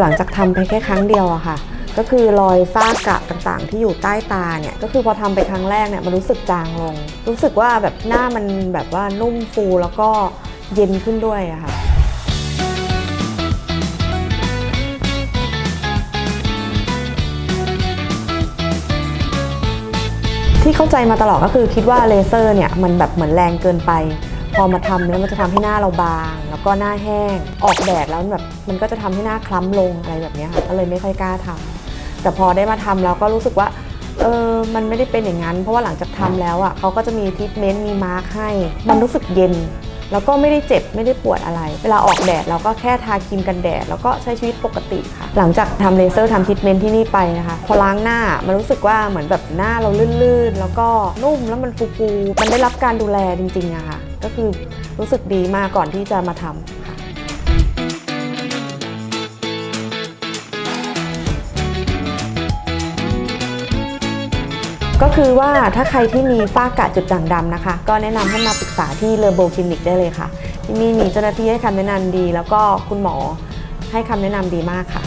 หลังจากทำไปแค่ครั้งเดียวอะค่ะ ก็คือรอยฝ้ากระต่างๆ ที่อยู่ใต้ตาเนี่ย ก็คือพอทำไปครั้งแรกเนี่ยมันรู้สึกจางลง รู้สึกว่าแบบหน้ามันแบบว่านุ่มฟูแล้วก็เย็นขึ้นด้วยอะค่ะที่เข้าใจมาตลอดก็คือคิดว่าเลเซอร์เนี่ยมันแบบเหมือนแรงเกินไป พอมาทำแล้วมันจะทำให้หน้าเราบาง แล้วก็หน้าแห้ง ออกแดดแล้วแบบมันก็จะทำให้หน้าคล้ำลงอะไรแบบนี้ค่ะก็เลยไม่ค่อยกล้าทำแต่พอได้มาทำแล้วก็รู้สึกว่าเออมันไม่ได้เป็นอย่างนั้น เพราะว่าหลังจากทำแล้วอะเขาก็จะมีทรีทเมนต์มีมาร์คให้ มันรู้สึกเย็น แล้วก็ไม่ได้เจ็บไม่ได้ปวดอะไร เวลาออกแดดเราก็แค่ทาครีมกันแดด แล้วก็ใช้ชีวิตปกติค่ะ หลังจากทำเลเซอร์ทำทรีทเมนต์ที่นี่ไปนะคะ พอล้างหน้ามันรู้สึกว่าเหมือนแบบหน้าเราลื่นๆ แล้วก็นุ่มแล้วมันฟูๆ มันได้รับการดูแลจริงๆอะค่ะ คือรู้สึกดีมากก่อนที่จะมาทำค่ะก็คือว่าถ้าใครที่มีฝ้ากระจุดด่างดำนะคะ ก็แนะนำให้มาปรึกษาที่เลอโบคลินิกได้เลยค่ะที่นี่มีเจ้าหน้าที่ให้คำแนะนำดี แล้วก็คุณหมอให้คำแนะนำดีมากค่ะ